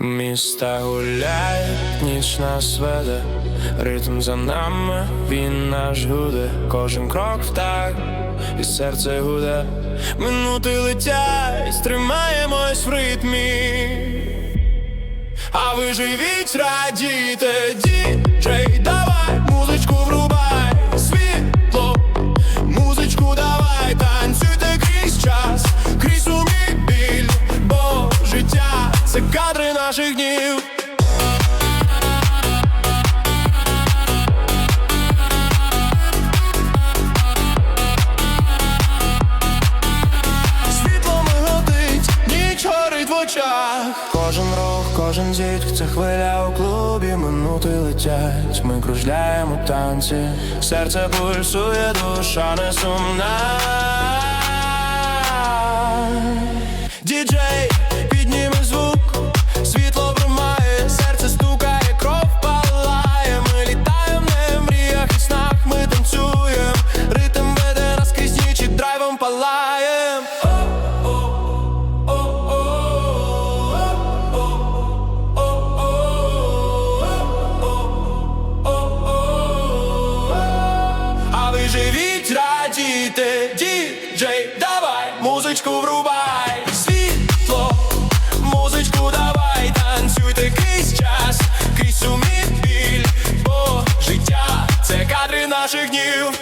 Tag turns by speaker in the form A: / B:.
A: Міста гуляють, ніч нас веде, ритм за нами, він наш гуде, кожен крок в так, і серце гуде, минути летять, тримаємось в ритмі. А ви живіть, радійте, діджей, це кадри наших днів. Світло миготить, ніч горить. Кожен рух, кожен зітк, це хвиля у клубі, минути летять. Ми кружляємо танці, серце пульсує, душа не сумна. огнем палаем А ви живіть, радійте, діджей, давай, музичку врубай, світло, музичку давай, танцюйте крізь час, крізь суміт біль, бо життя це кадри наших днів.